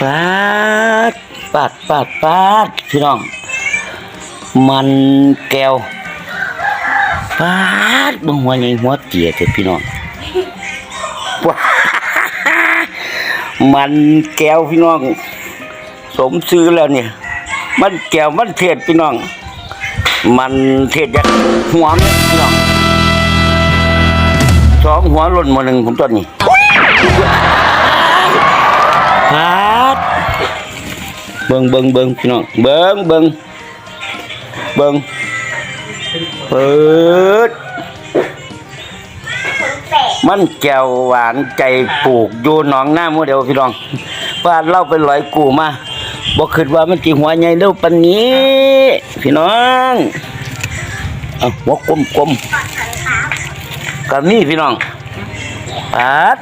ปาดปาดปาดปาดพี่น้อง มันแก้วปาดเบงหัวใหญ่หัวเตี้ยเถอะพี่น้องมันแก้วพี่น้อง สมซื้อแล้วเนี่ย มันแก้วมันเทศพี่น้อง มันเทศยักหัวมพี่น้องสองหัวล่นมาหนึ่งผมต้นนี่ เบิงเบิงเบิงพี่น้องเบิงเบิงเบิงเปิดมันแก้วหวานใจปลูกอยู่หนองหน้าโมเดลพี่น้องบ้าเล่าเป็นร้อยกูมาบ่คิดว่ามันสิหัวใหญ่เร็วปานนี้ พี่น้องเอาหัวกลมกลมๆก็มีพี่น้องปัด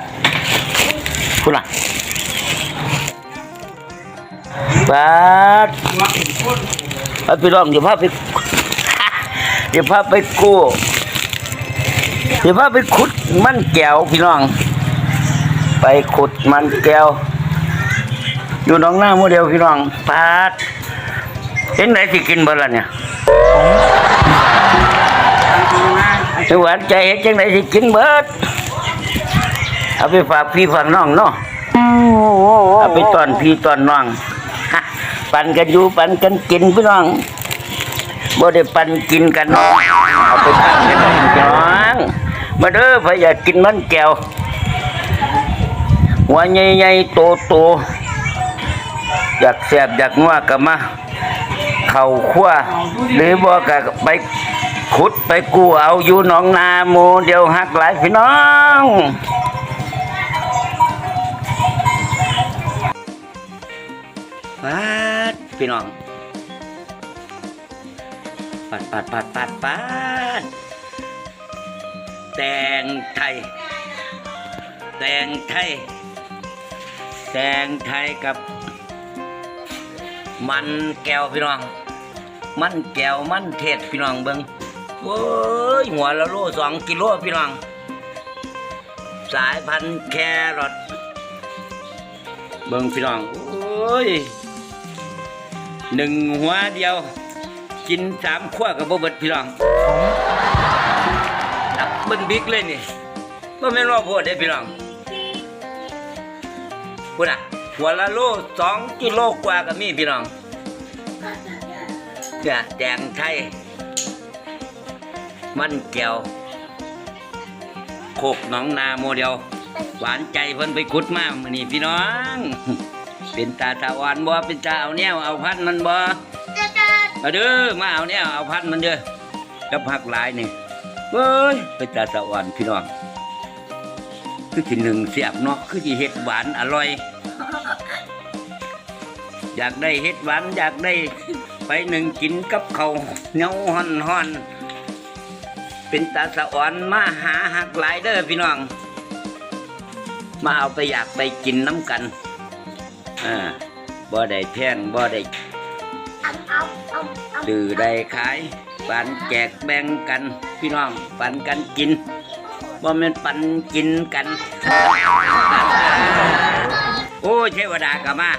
พุ่นน่ะ ปัดเอาพี่น้องเดี๋ยวพาไปเดี๋ยวพาไปกู้เดี๋ยวพาไปขุดมันแก้วพี่น้อง ไปขุดมันแก้ว อยู่หน้องหน้าโมเดลพี่น้องปาดเห็นไหนสิกินเบอร์ละเนี่ยจังหวัดใจเห็นจังไหนสิกินเบิดเอาไปฝากพี่ฝากน้องเนาะเอาไปตอนพี่ตอนน้องฮะ ปั่นกันอยู่ปั่นกันกินพี่น้องบ่ได้ปั่นกินกันเนาะเอาไปปันกันน้องมาเด้อพอยากกินมันแก้วหัวใหญ่ๆโตๆอยากแสบอยากนัวก็มาเข่าขั้วหรือบ่ก็ไปขุดไปกู้เอาอยู่หนองนาโมเดียวหักหลายพี่น้อง พี่น้อง ปัดปัดปัดปัดปัดแตงไทย แตงไทย แตงไทยกับ มันแก้วพี่น้อง มันแก้วมันเทศพี่น้องเบิงโอ้ยหัวละโลสองกิโลพี่น้อง สายพันธุ์แครอทเบิงพี่น้อง โอ้ย หนึ่งหัวเดียว กินสามขั้วกับบ่เบิดพี่น้องดับเบิ้ลบิ๊กเลยนี่ก็ไม่นว่าโพดเด้พี่น้องพูดอะหัวละโลสองกิโลกว่าก็มีพี่น้องเนี่ยแดงไทยมันแก้วโคกหนองนาโมเดลหวานใจเพิ่นไปขุดมามื้อนี้พี่น้อง เป็นตาตะวันบ่เป็นตาเอาแนวเอาพันมันบ่มาเด้อมาเอาแนวเอาพันมันเด้อกับผักหลายนี่เอ้ยเป็นตาตะวันพี่น้องคือสิหนึ่งเสียบเนาะคือสิเฮ็ดหวานอร่อย อยากได้เฮ็ดหวานอยากได้ไปหนึ่งกินกับเขาวเหนียวห่อนห่อนๆเป็นตาสะอ่อนมาหาหักหลายเด้อพี่น้อง มาเอาไปอยากไปกินน้ำกัน อ่าบ่ได้แพงบ่ได้ดื้อได้ขาย ปันแจกแบ่งกัน พี่น้องปันกันกินบ่แม่นปันกินกัน โอ้ยเทวดากลับมา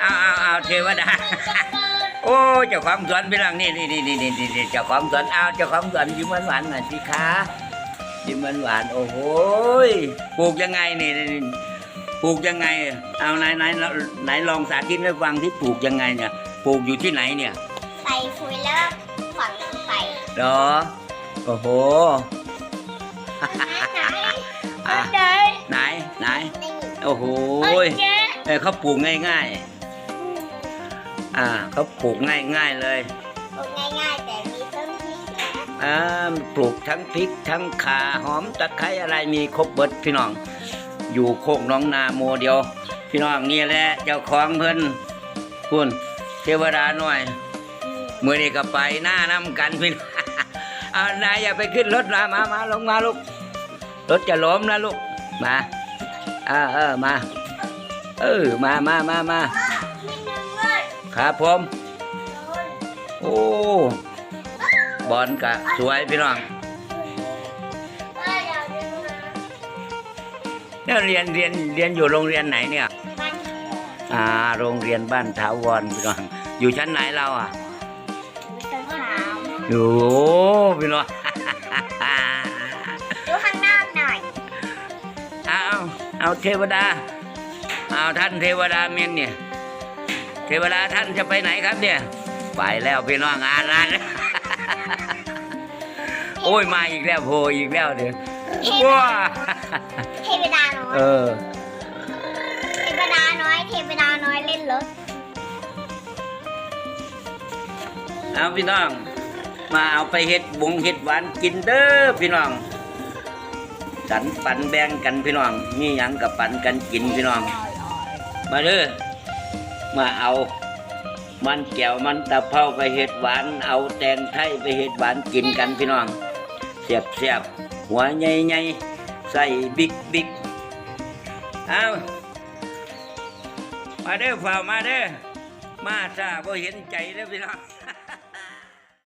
เอาเอาเอาเทวดา โอ้ยเจ้าของสวนพี่น้องนี่นี่นี่นี่นี่นี่เจ้าของสวนเอาเจ้าของสวนยิ้มหวานๆหน่อยสิคะยิ้มหวานๆโอ้โหยปลูกยังไงนี่นี่นี่ ปลูกยังไง เอาไหนไหนไหนลองสาธิตให้ฟังที่ปลูกยังไงเนี่ย ปลูกอยู่ที่ไหนเนี่ยใส่ปุ๋ยแล้วฝังลงไปเหรอโอ้โหอะได้ไหนไหนในหนึ่งโอ้โหโอ้ยยเจ๊เออเขาปลูกง่ายๆ อ่าเขาปลูกง่ายๆเลยปลูกง่ายๆแต่มีต้นที่นะอ่าปลูกทั้งพริกทั้งข่าหอมตะไคร้อะไรมีครบเบิดพี่น้อง อยู่โคกน้องนาโมเดียว พี่น้องนี่แหละเจ้าของเพิ่นคุณเทวดาหน่อยมือนี้ก็ไปหน้าน้ำกันพี่น้องเอานายอย่าไปขึ้นรถนะมามาลงมาลูกรถจะล้มนะลูกมาเออเออมา เออมามามามาครับผมโอ้บอลกะสวยพี่น้อง งมาเนี่ยเรียนเรียนเรียนอยู่โรงเรียนไหนเนี่ยมันอ่า โรงเรียนบ้านถาวรพี่น้อง อยู่ชั้นไหนเราอะ ชั้นสามอยู่พี่น้อง ดูข้างนอกหน่อยเอาเอาเทวดา เอาท่านเทวดาเมียนเนี่ย เทวดาท่านจะไปไหนครับเนี่ย ไปแล้วพี่น้องอารันโอ้ยมาอีกแล้วโผล่อีกแล้วเดี๋ยว ว้าเทวดาน้อย เออ เทวดาน้อย เทวดาน้อยเล่นรถเอาพี่น้อง มาเอาไปเฮ็ดบงเฮ็ดหวานกินเด้อพี่น้อง สันปันแบ่งกันพี่น้องมีหยังกับปันกันกินพี่น้อง มาเด้อมาเอามันแก้วมันตะเภาไปเฮ็ดหวาน เอาแตงไทยไปเฮ็ดหวานกินกันพี่น้อง เสียบเสียบๆหัวใหญ่ใหญ่ๆใส่บิ๊กบิ๊กเอามาเด้อฝ่าวมาเด้อมาซาบ่เห็นใจเด้อพี่น้อง